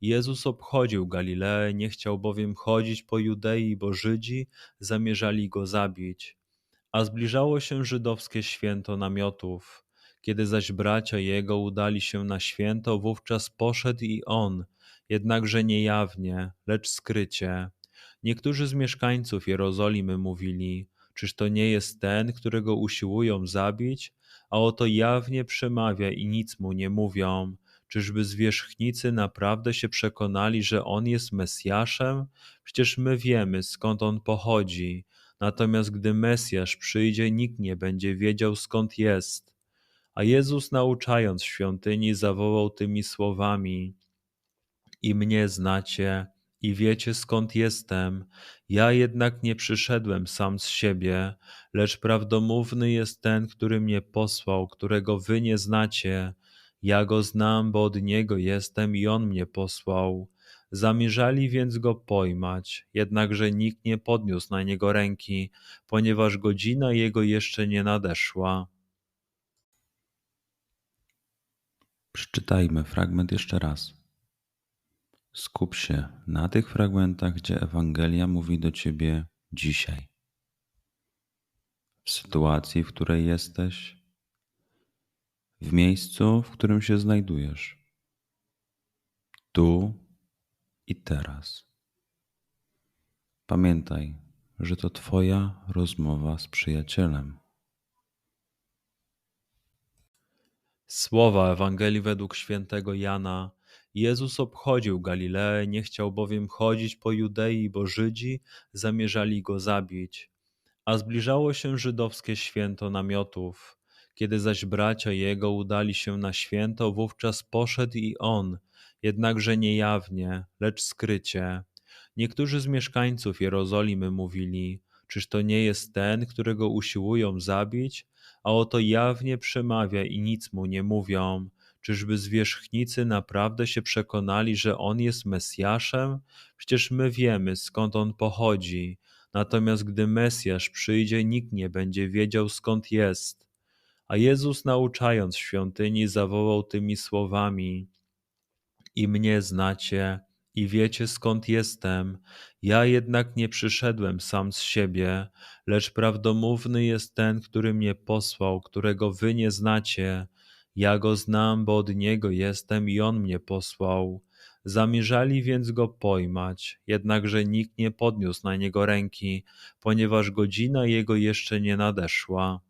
Jezus obchodził Galileę, nie chciał bowiem chodzić po Judei, bo Żydzi zamierzali go zabić. A zbliżało się żydowskie święto namiotów. Kiedy zaś bracia jego udali się na święto, wówczas poszedł i on, jednakże nie jawnie, lecz skrycie. Niektórzy z mieszkańców Jerozolimy mówili: Czyż to nie jest ten, którego usiłują zabić? A oto jawnie przemawia i nic mu nie mówią. Czyżby zwierzchnicy naprawdę się przekonali, że on jest Mesjaszem? Przecież my wiemy, skąd on pochodzi. Natomiast gdy Mesjasz przyjdzie, nikt nie będzie wiedział, skąd jest. A Jezus, nauczając w świątyni, zawołał tymi słowami: I mnie znacie, i wiecie, skąd jestem. Ja jednak nie przyszedłem sam z siebie, lecz prawdomówny jest ten, który mnie posłał, którego wy nie znacie. Ja go znam, bo od niego jestem i on mnie posłał. Zamierzali więc go pojmać, jednakże nikt nie podniósł na niego ręki, ponieważ godzina jego jeszcze nie nadeszła. Przeczytajmy fragment jeszcze raz. Skup się na tych fragmentach, gdzie Ewangelia mówi do ciebie dzisiaj. W sytuacji, w której jesteś, w miejscu, w którym się znajdujesz. Tu i teraz. Pamiętaj, że to Twoja rozmowa z przyjacielem. Słowa Ewangelii według świętego Jana. Jezus obchodził Galileę, nie chciał bowiem chodzić po Judei, bo Żydzi zamierzali go zabić. A zbliżało się żydowskie święto namiotów. Kiedy zaś bracia jego udali się na święto, wówczas poszedł i on, jednakże nie jawnie, lecz skrycie. Niektórzy z mieszkańców Jerozolimy mówili: Czyż to nie jest ten, którego usiłują zabić? A oto jawnie przemawia i nic mu nie mówią. Czyżby zwierzchnicy naprawdę się przekonali, że on jest Mesjaszem? Przecież my wiemy, skąd on pochodzi. Natomiast gdy Mesjasz przyjdzie, nikt nie będzie wiedział, skąd jest. A Jezus, nauczając w świątyni, zawołał tymi słowami: I mnie znacie, i wiecie skąd jestem. Ja jednak nie przyszedłem sam z siebie, lecz prawdomówny jest ten, który mnie posłał, którego wy nie znacie. Ja go znam, bo od niego jestem i on mnie posłał. Zamierzali więc go pojmać, jednakże nikt nie podniósł na niego ręki, ponieważ godzina jego jeszcze nie nadeszła.